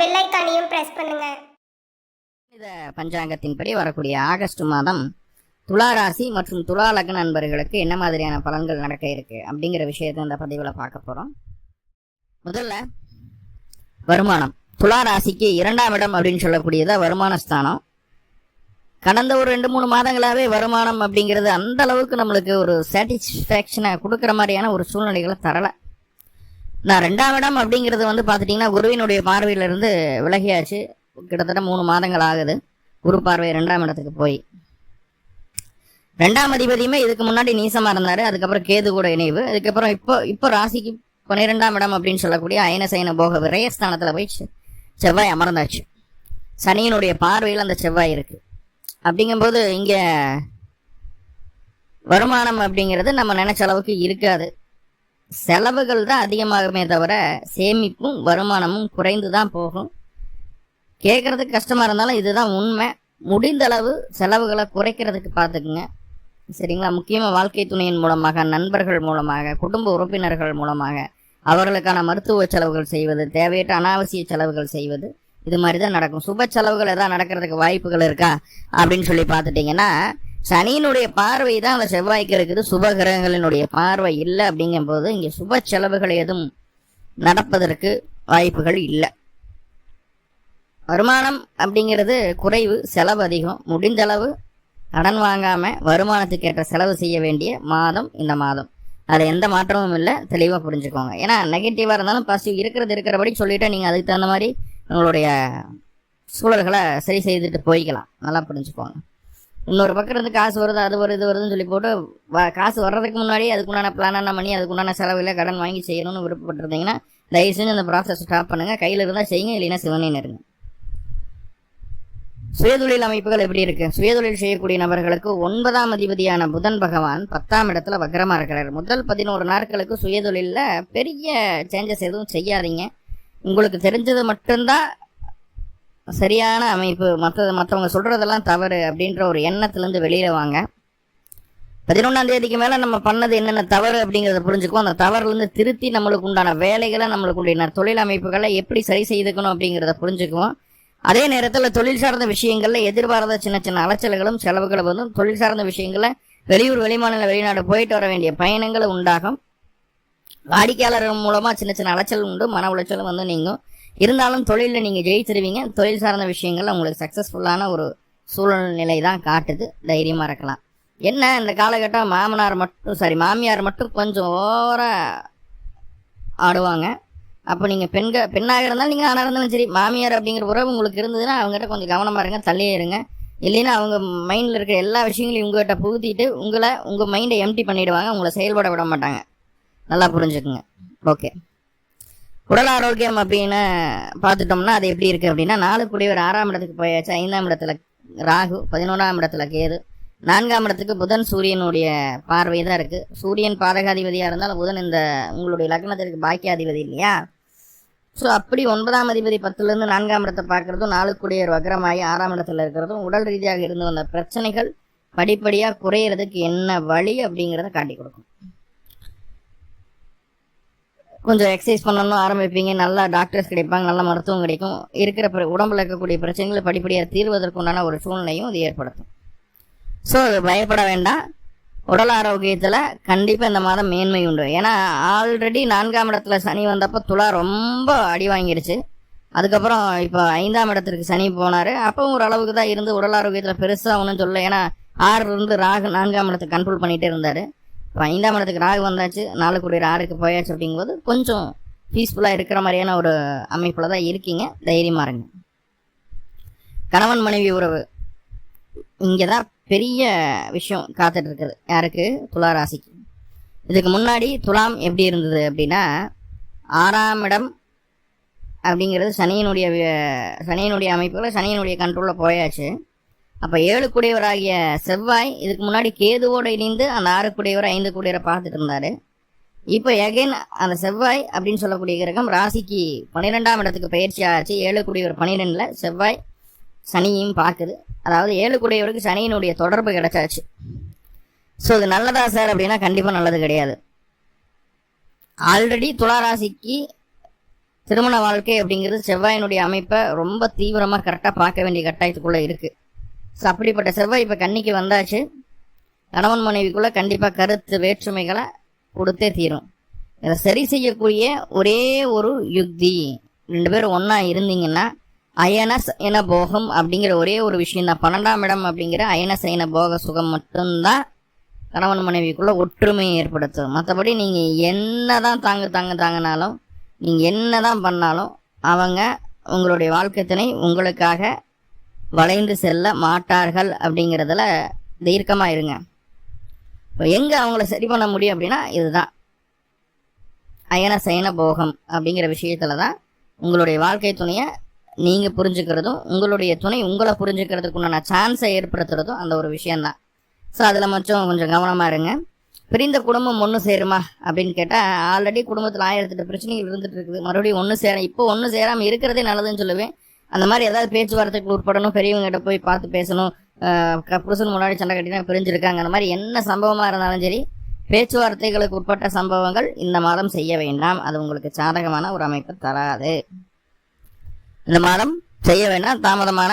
Bell ஐக்கானையும் press பண்ணுங்க. இந்த பஞ்சாங்கத்தின்படி வரக்கூடிய ஆகஸ்ட் மாதம் துலா ராசி மற்றும் துலா லக்ன நண்பர்களுக்கு என்ன மாதிரியான பலன்கள் நடக்க இருக்கு அப்படிங்கிற விஷயத்தை இந்த பதிவில் பார்க்க போறோம். முதல்ல வருமானம். துலா ராசிக்கு இரண்டாம் இடம் அப்படின்னு சொல்லக்கூடியது வருமான ஸ்தானம். கடந்த ஒரு ரெண்டு மூணு மாதங்களாகவே வருமானம் அப்படிங்கிறது அந்த அளவுக்கு நம்மளுக்கு ஒரு சாட்டிஸ்ஃபேக்ஷனை கொடுக்குற மாதிரியான ஒரு சூழ்நிலைகளை தரலை. நான் ரெண்டாம் இடம் அப்படிங்கிறது வந்து பார்த்துட்டிங்கன்னா குருவினுடைய பார்வையிலிருந்து விலகியாச்சு. கிட்டத்தட்ட மூணு மாதங்கள் ஆகுது. குரு பார்வை ரெண்டாம் இடத்துக்கு போய். ரெண்டாம் அதிபதியுமே இதுக்கு முன்னாடி நீசமாக இருந்தார். அதுக்கப்புறம் கேது கூட இணைவு. அதுக்கப்புறம் இப்போ இப்போ ராசிக்கு பன்னிரெண்டாம் இடம் அப்படின்னு சொல்லக்கூடிய அயனசைன போக விரயஸ்தானத்தில் போய் செவ்வாய் அமர்ந்தாச்சு. சனியினுடைய பார்வையில் அந்த செவ்வாய் இருக்கு. அப்படிங்கும்போது இங்கே வருமானம் அப்படிங்கிறது நம்ம நினைச்ச அளவுக்கு இருக்காது. செலவுகள் தான் அதிகமாகுமே தவிர சேமிப்பும் வருமானமும் குறைந்து தான் போகும். கேட்குறதுக்கு கஷ்டமாக இருந்தாலும் இதுதான் உண்மை. முடிந்த அளவு செலவுகளை குறைக்கிறதுக்கு பார்த்துக்குங்க. சரிங்களா? முக்கியமாக வாழ்க்கை துணையின் மூலமாக நண்பர்கள் மூலமாக குடும்ப உறுப்பினர்கள் மூலமாக அவர்களுக்கான மருத்துவ செலவுகள் செய்வது தேவையற்ற அனாவசிய செலவுகள் செய்வது இது மாதிரி தான் நடக்கும். சுப செலவுகள் எதாவது நடக்கிறதுக்கு வாய்ப்புகள் இருக்கா? அப்படின்னு சொல்லி பார்த்துட்டிங்கன்னா சனியினுடைய பார்வை தான் அந்த செவ்வாய்க்கு இருக்குது. சுப கிரகங்களினுடைய பார்வை இல்லை அப்படிங்கும்போது இங்கே சுப செலவுகள் எதுவும் நடப்பதற்கு வாய்ப்புகள் இல்லை. வருமானம் அப்படிங்கிறது குறைவு செலவு அதிகம். முடிந்த அளவு கடன் வாங்காம வருமானத்துக்கு ஏற்ற செலவு செய்ய வேண்டிய மாதம் இந்த மாதம். அது எந்த மாற்றமும் இல்லை. தெளிவாக புரிஞ்சுக்கோங்க. ஏன்னா நெகட்டிவாக இருந்தாலும் பாசிட்டிவ் இருக்கிறது இருக்கிறபடி சொல்லிவிட்டு நீங்கள் அதுக்கு தகுந்த மாதிரி உங்களுடைய சூழல்களை சரி செய்துட்டு போய்க்கலாம். நல்லா புரிஞ்சுக்கோங்க. இன்னொரு பக்கம் இருந்து காசு வருது அது வருது இது வருதுன்னு சொல்லி போட்டு வ- காசு வர்றதுக்கு முன்னாடி அதுக்குண்டான பிளானான பண்ணி அதுக்குண்டான செலவில் கடன் வாங்கி செய்யணும்னு விருப்பப்பட்டிருந்தீங்கன்னா தயவு செஞ்சு அந்த ப்ராசஸ் ஸ்டாப் பண்ணுங்க. கையில் இருந்தால் செய்யுங்க இல்லைன்னா சிவனேன்னு இருங்க சுயதொழில் அமைப்புகள் எப்படி இருக்கு? சுயதொழில் செய்யக்கூடிய நபர்களுக்கு ஒன்பதாம் அதிபதியான புதன் பகவான் பத்தாம் இடத்துல வக்கரமாக இருக்கிறார். முதல் பதினோரு நாட்களுக்கு சுயதொழிலில் பெரிய சேஞ்சஸ் எதுவும் செய்யாதீங்க. உங்களுக்கு தெரிஞ்சது மட்டும்தான் சரியான அமைப்பு. மற்ற மற்றவங்க சொல்கிறதெல்லாம் தவறு அப்படின்ற ஒரு எண்ணத்துலேருந்து வெளியில் வாங்க. பதினொன்றாம் தேதிக்கு மேலே நம்ம பண்ணது என்னென்ன தவறு அப்படிங்கிறத புரிஞ்சுக்குவோம். அந்த தவறுலேருந்து திருத்தி நம்மளுக்கு உண்டான வேலைகளை நம்மளுக்கு உண்டான தொழில் அமைப்புகளை எப்படி சரி செய்துக்கணும் அப்படிங்கிறத புரிஞ்சுக்குவோம். அதே நேரத்தில் தொழில் சார்ந்த விஷயங்களில் எதிர்பாராத சின்ன சின்ன அலைச்சல்களும் செலவுகளும் வந்து தொழில் சார்ந்த விஷயங்களில் வெளியூர் வெளிமாநில வெளிநாடு போயிட்டு வர வேண்டிய பயணங்கள் உண்டாகும். வாடிக்கையாளர்கள் மூலமாக சின்ன சின்ன அலைச்சல் உண்டு மன உளைச்சலும் வந்து நீங்கும். இருந்தாலும் தொழிலில் நீங்கள் ஜெயிச்சிருவீங்க தொழில் சார்ந்த விஷயங்கள் உங்களுக்கு சக்ஸஸ்ஃபுல்லான ஒரு சூழ்நிலை தான் காட்டுது. தைரியமாக இருக்கலாம். என்ன இந்த காலகட்டம் மாமனார் மட்டும் சாரி மாமியார் மட்டும் கொஞ்சம் ஓவராக ஆடுவாங்க. அப்போ நீங்கள் பெண்கள் பெண்ணாக இருந்தாலும் நீங்கள் ஆணாக இருந்தாலும் சரி மாமியார் அப்படிங்கிற உறவு உங்களுக்கு இருந்ததுன்னா அவங்ககிட்ட கொஞ்சம் கவனமாக இருங்க தள்ளியே இருங்க. இல்லைன்னா அவங்க மைண்டில் இருக்கிற எல்லா விஷயங்களையும் உங்கள்கிட்ட புகுத்திட்டு உங்களை உங்கள் மைண்டை எம்டி பண்ணிவிடுவாங்க உங்களை செயல்பட விட மாட்டாங்க. நல்லா புரிஞ்சுக்குங்க. ஓகே உடல் ஆரோக்கியம் அப்படின்னு பார்த்துட்டோம்னா அது எப்படி இருக்குது அப்படின்னா நாலு குடிவர் ஆறாம் இடத்துக்கு போயாச்சு. ஐந்தாம் இடத்துல ராகு பதினோராம் இடத்துல கேது. நான்காம் இடத்துக்கு புதன் சூரியனுடைய பார்வை தான் இருக்குது சூரியன் பாதகாதிபதியாக இருந்தாலும் புதன் இந்த உங்களுடைய லக்னத்திற்கு பாக்கியாதிபதி இல்லையா? ஸோ அப்படி ஒன்பதாம் அதிபதி பத்துலேருந்து நான்காம் இடத்தை பார்க்குறதும் குடியர் வக்கரமாகி ஆறாம் இடத்துல இருக்கிறதும் உடல் ரீதியாக இருந்து வந்த பிரச்சனைகள் படிப்படியாக குறையிறதுக்கு என்ன வழி அப்படிங்கிறத காட்டி கொடுக்கும். கொஞ்சம் எக்ஸசைஸ் பண்ணணும் ஆரம்பிப்பீங்க. நல்லா டாக்டர்ஸ் கிடைப்பாங்க. நல்ல மருத்துவம் கிடைக்கும். இருக்கிற உடம்புல இருக்கக்கூடிய பிரச்சனைகளை படிப்படியாக தீர்வதற்கு உண்டான ஒரு சூழ்நிலையும் இது ஏற்படுத்தும். ஸோ பயப்பட வேண்டாம். உடல் ஆரோக்கியத்தில் கண்டிப்பாக இந்த மாதம் மேன்மை உண்டு. ஏன்னா ஆல்ரெடி நான்காம் இடத்துல சனி வந்தப்போ துளா ரொம்ப அடி வாங்கிருச்சு. அதுக்கப்புறம் இப்போ ஐந்தாம் இடத்திற்கு சனி போனார். அப்பவும் ஒரு அளவுக்கு தான் இருந்து உடல் ஆரோக்கியத்தில் பெருசாக ஒன்றும் சொல்லலை. ஏன்னா ஆறுலேருந்து ராகு நான்காம் இடத்தை கண்ட்ரோல் பண்ணிகிட்டே இருந்தார். இப்போ ஐந்தாம் இடத்துக்கு ராகு வந்தாச்சு நாலு கோடி ஆறுக்கு போயாச்சு அப்படிங்கும்போது கொஞ்சம் பீஸ்ஃபுல்லாக இருக்கிற மாதிரியான ஒரு அமைப்பில் தான் இருக்கீங்க. தைரியமாக இருங்க. கணவன் மனைவி உறவு. இங்கே தான் பெரிய விஷயம் காத்துட்டு இருக்குது. யாருக்கு? துலா ராசிக்கு. இதுக்கு முன்னாடி துலாம் எப்படி இருந்தது அப்படின்னா ஆறாம் இடம் அப்படிங்கிறது சனியினுடைய சனியினுடைய அமைப்புகளை சனியினுடைய கண்ட்ரோலில் போயாச்சு. அப்போ ஏழு குடையவராகிய செவ்வாய் இதுக்கு முன்னாடி கேதுவோடு இணைந்து அந்த ஆறு குடையவர் ஐந்து குடையவரை பார்த்துட்டு இருந்தாரு. இப்போ எகைன் அந்த செவ்வாய் அப்படின்னு சொல்லக்கூடிய கிரகம் ராசிக்கு பன்னிரெண்டாம் இடத்துக்கு பயிற்சி ஆச்சு. ஏழு குடையவர் பன்னிரெண்டில் செவ்வாய் சனியையும் பார்க்குது. அதாவது ஏழு குடையவருக்கு சனியினுடைய தொடர்பு கிடைச்சாச்சு. ஸோ இது நல்லதா சார் அப்படின்னா கண்டிப்பாக நல்லது கிடையாது. ஆல்ரெடி துளாராசிக்கு திருமண வாழ்க்கை அப்படிங்கிறது செவ்வாயினுடைய அமைப்பை ரொம்ப தீவிரமாக கரெக்டாக பார்க்க வேண்டிய கட்டாயத்துக்குள்ளே இருக்குது ஸோ அப்படிப்பட்ட செவ்வாய் இப்போ கன்னிக்கு வந்தாச்சு. கணவன் மனைவிக்குள்ளே கண்டிப்பாக கருத்து வேற்றுமைகளை கொடுத்தே தீரும். இதை சரி செய்யக்கூடிய ஒரே ஒரு யுக்தி. ரெண்டு பேரும் ஒன்றா இருந்தீங்கன்னா அயன சயன போகம் அப்படிங்கிற ஒரே ஒரு விஷயம் தான் பன்னெண்டாம் இடம் அப்படிங்கிற அயன சயன போக சுகம் மட்டும்தான் கணவன் மனைவிக்குள்ளே ஒற்றுமையை ஏற்படுத்தும். மற்றபடி நீங்கள் என்ன தான் தாங்க தாங்க தாங்கினாலும் நீங்கள் என்னதான் பண்ணாலும் அவங்க உங்களுடைய வாழ்க்கை துணை உங்களுக்காக வளைந்து செல்ல மாட்டார்கள் அப்படிங்கிறதுல தீர்க்கமாக இருங்க. இப்போ எங்கே அவங்கள சரி பண்ண முடியும் அப்படின்னா இதுதான். அயன சயன போகம் அப்படிங்கிற விஷயத்துல தான் உங்களுடைய வாழ்க்கை துணையை நீங்கள் புரிஞ்சுக்கிறதும் உங்களுடைய துணை உங்களை புரிஞ்சுக்கிறதுக்குண்டான சான்ஸை ஏற்படுத்துறதும் அந்த ஒரு விஷயந்தான் ஸோ அதில் மட்டும் கொஞ்சம் கவனமாக இருங்க. பிரிந்த குடும்பம் ஒன்று சேருமா அப்படின்னு கேட்டால் ஆல்ரெடி குடும்பத்தில் ஆயிரத்தெட்டு பிரச்சனைகள் இருந்துட்டு இருக்குது. மறுபடியும் ஒன்று சேர இப்போ ஒன்று சேராமல் இருக்கிறதே நல்லதுன்னு சொல்லுவேன். அந்த மாதிரி ஏதாவது பேச்சுவார்த்தைக்கு உட்படணும் பெரியவங்ககிட்ட போய் பார்த்து பேசணும். க- புருஷன் முன்னாடி சண்டை கட்டினா பிரிஞ்சிருக்காங்க. அந்த மாதிரி என்ன சம்பவமாக இருந்தாலும் சரி பேச்சுவார்த்தைகளுக்கு உட்பட்ட சம்பவங்கள் இந்த மாதம் செய்ய வேண்டாம். அது உங்களுக்கு சாதகமான ஒரு அமைப்பு தராது. இந்த மாதம் செய்ய வேண்டாம் தாமதமான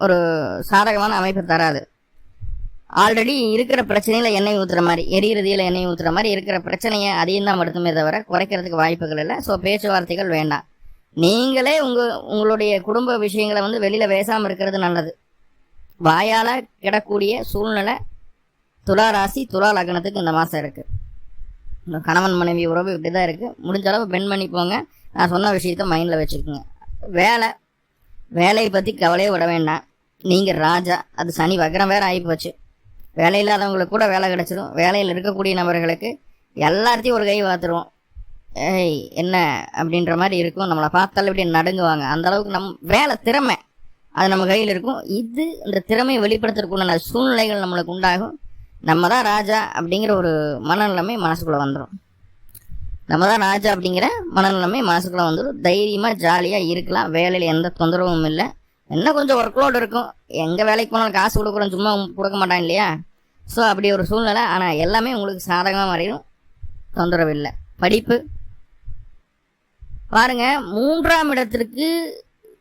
ஒரு சாதகமான அமைப்பு தராது. ஆல்ரெடி இருக்கிற பிரச்சனையில் எண்ணெய் ஊத்துற மாதிரி எரியிறதியில் எண்ணெய் ஊத்துற மாதிரி இருக்கிற பிரச்சனையை அதையும் தான் படுத்துமே தவிர குறைக்கிறதுக்கு வாய்ப்புகள் இல்லை. ஸோ பேச்சுவார்த்தைகள் வேண்டாம். நீங்களே உங்க உங்களுடைய குடும்ப விஷயங்களை வந்து வெளியில பேசாம இருக்கிறது நல்லது. வாயால கிடக்கூடிய சூழ்நிலை துலா ராசி துலா லக்னத்துக்கு இந்த மாசம் இருக்கு. இந்த கணவன் மனைவி உறவு இப்படி தான் இருக்கு. முடிஞ்ச அளவு பெண் போங்க. நான் சொன்ன விஷயத்த மைண்ட்ல வச்சுக்கோங்க. வேலை வேலையை பத்தி கவலையே விட வேண்டாம். நீங்க ராஜா. அது சனி வக்ரம் வேற ஆகி போச்சு. வேலை இல்லாதவங்களுக்கு கூட வேலை கிடைச்சிடும் வேலையில் இருக்கக்கூடிய நபர்களுக்கு எல்லாத்தையும் ஒரு கை பார்த்துருவோம் ஏய் என்ன? அப்படின்ற மாதிரி இருக்கும். நம்மளை பார்த்தாலும் இப்படி நடுங்குவாங்க. அந்த அளவுக்கு நம் வேலை திறமை. அது நம்ம கையில் இருக்கும். இது இந்த திறமையை வெளிப்படுத்துறதுக்குண்டான சூழ்நிலைகள் நம்மளுக்கு உண்டாகும். நம்ம தான் ராஜா அப்படிங்கிற ஒரு மனநிலைமை மனசுக்குள்ளே வந்துடும் நம்ம தான் ராஜா அப்படிங்கிற மனநிலைமை மனசுக்குள்ளே வந்துடும் தைரியமாக ஜாலியாக இருக்கலாம். வேலையில் எந்த தொந்தரவும் இல்லை. என்ன கொஞ்சம் ஒர்க் லோடு இருக்கும். எங்கே வேலைக்கு போனாலும் காசு கொடுக்குறோம். சும்மா கொடுக்க மாட்டான் இல்லையா? ஸோ அப்படி ஒரு சூழ்நிலை. ஆனால் எல்லாமே உங்களுக்கு சாதகமாக மாறிடும். தொந்தரவு இல்லை. படிப்பு பாருங்க மூன்றாம் இடத்திற்கு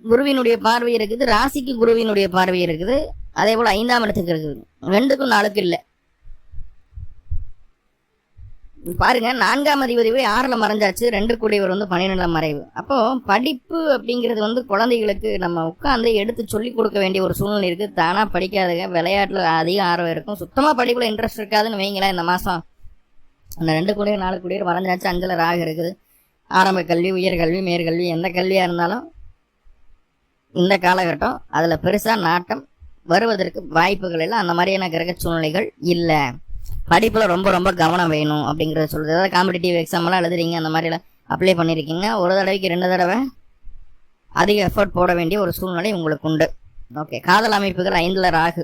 குருவினுடைய பார்வை இருக்குது ராசிக்கு குருவினுடைய பார்வை இருக்குது. அதே போல் ஐந்தாம் இடத்துக்கு இருக்குது. ரெண்டுக்கும் நாளுக்கு இல்லை. பாருங்க நான்காம் அதிபதி போய் ஆறில் மறைஞ்சாச்சு ரெண்டு கூடியவர் வந்து பன்னிரெண்டாம் மறைவு. அப்போ படிப்பு அப்படிங்கிறது வந்து குழந்தைகளுக்கு நம்ம உட்காந்து எடுத்து சொல்லி கொடுக்க வேண்டிய ஒரு சூழ்நிலை இருக்கு. தானா படிக்காதுங்க விளையாட்டுல அதிக ஆர்வம் இருக்கும். சுத்தமா படிப்புல இன்ட்ரெஸ்ட் இருக்காதுன்னு வைங்களேன் இந்த மாசம். அந்த ரெண்டு கூடியவர் நாலு கூடியவர் மறைஞ்சாச்சு அஞ்சில் ராக இருக்குது. ஆரம்ப கல்வி உயர்கல்வி மேற்கல்வி எந்த கல்வியாக இருந்தாலும் இந்த காலகட்டம் அதில் பெருசாக நாட்டம் வருவதற்கு வாய்ப்புகள் எல்லாம் அந்த மாதிரியான கிரக சூழ்நிலைகள் இல்லை. படிப்பில் ரொம்ப ரொம்ப கவனம் வேணும் அப்படிங்கிறத சொல்லுது ஏதாவது காம்படிட்டிவ் எக்ஸாம்லாம் எழுதுறீங்க அந்த மாதிரிலாம் அப்ளை பண்ணியிருக்கீங்க ஒரு தடவைக்கு ரெண்டு தடவை அதிக எஃபர்ட் போட வேண்டிய ஒரு சூழ்நிலை உங்களுக்கு உண்டு. ஓகே காதல் அமைப்புகள் ஐந்தில் ராகு.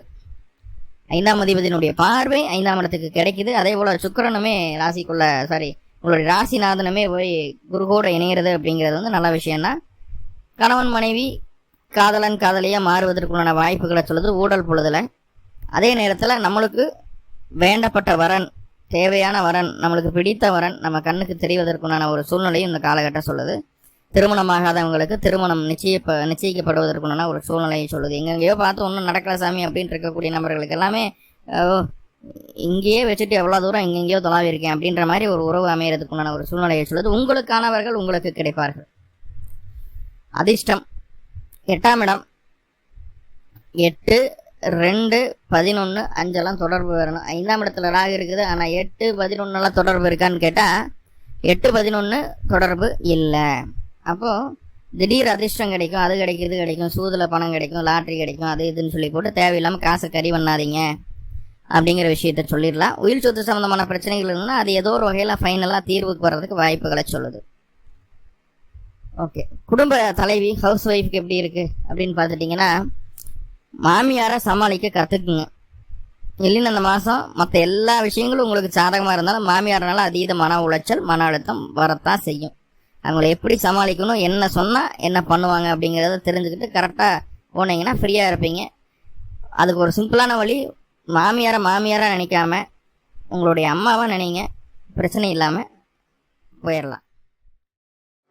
ஐந்தாம் அதிபதியினுடைய பார்வை ஐந்தாம் இடத்துக்கு கிடைக்குது. அதே போல் சுக்கிரனுமே ராசிக்குள்ள சாரி உங்களுடைய ராசிநாதனுமே போய் குருகோட இணைகிறது அப்படிங்கிறது வந்து நல்ல விஷயம்தான் கணவன் மனைவி காதலன் காதலியாக மாறுவதற்குள்ளான வாய்ப்புகளை சொல்லுது ஊடல் பொழுதுல. அதே நேரத்தில் நம்மளுக்கு வேண்டப்பட்ட வரன் தேவையான வரன் நம்மளுக்கு பிடித்த வரன் நம்ம கண்ணுக்கு தெரிவதற்குண்டான ஒரு சூழ்நிலையும் இந்த காலகட்டம் சொல்லுது. திருமணமாகாதவங்களுக்கு திருமணம் நிச்சய நிச்சயிக்கப்படுவதற்குண்டான ஒரு சூழ்நிலையை சொல்லுது. எங்கெங்கேயோ பார்த்து ஒன்றும் நடக்கல சாமி அப்படின்னு இருக்கக்கூடிய நபர்களுக்கு எல்லாமே இங்கேயே வச்சுட்டு எவ்வளோ தூரம் எங்கெங்கேயோ தொலாவி இருக்கேன் அப்படின்ற மாதிரி ஒரு உறவு அமையறதுக்குண்டான ஒரு சூழ்நிலையை சொல்லுது. உங்களுக்கானவர்கள் உங்களுக்கு கிடைப்பார்கள். அதிர்ஷ்டம். எட்டாம் இடம். எட்டு ரெண்டு பதினொன்று அஞ்செல்லாம் தொடர்பு வரணும். ஐந்தாம் இடத்துல ராகு இருக்குது. ஆனால் எட்டு பதினொன்றுலாம் தொடர்பு இருக்கான்னு கேட்டால் எட்டு பதினொன்று தொடர்பு இல்லை. அப்போது திடீர் அதிர்ஷ்டம் கிடைக்கும் அது கிடைக்கிறது கிடைக்கும் சூதில் பணம் கிடைக்கும் லாட்ரி கிடைக்கும் அது இதுன்னு சொல்லி போட்டு தேவையில்லாமல் காசை கறி பண்ணாதீங்க. அப்படிங்கிற விஷயத்த சொல்லிடலாம். உயிர் சொத்து சம்மந்தமான பிரச்சனைகள் இருந்தால் அது ஏதோ ஒரு வகையில் ஃபைனலாக தீர்வுக்கு வர்றதுக்கு வாய்ப்புகளை சொல்லுது. ஓகே குடும்ப தலைவி ஹவுஸ் ஒய்ஃப்க்கு எப்படி இருக்குது அப்படின்னு பார்த்துட்டிங்கன்னா மாமியாரை சமாளிக்க கற்றுக்குங்க இல்லைன்னு அந்த மாதம் மற்ற எல்லா விஷயங்களும் உங்களுக்கு சாதகமாக இருந்தாலும் மாமியாரனால அதீத மன உளைச்சல் மன அழுத்தம் வரத்தான் செய்யும். அவங்கள எப்படி சமாளிக்கணும் என்ன சொன்னால் என்ன பண்ணுவாங்க அப்படிங்கிறத தெரிஞ்சுக்கிட்டு கரெக்டாக போனீங்கன்னா ஃப்ரீயாக இருப்பீங்க. அதுக்கு ஒரு சிம்பிளான வழி மாமியாரை மாமியாராக நினைக்காம உங்களுடைய அம்மாவாக நினைங்க. பிரச்சனை இல்லாமல் போயிடலாம்.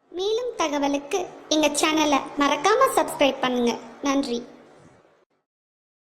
மேலும் தகவலுக்கு எங்கள் சேனலை மறக்காமல் சப்ஸ்கிரைப் பண்ணுங்கள் நன்றி.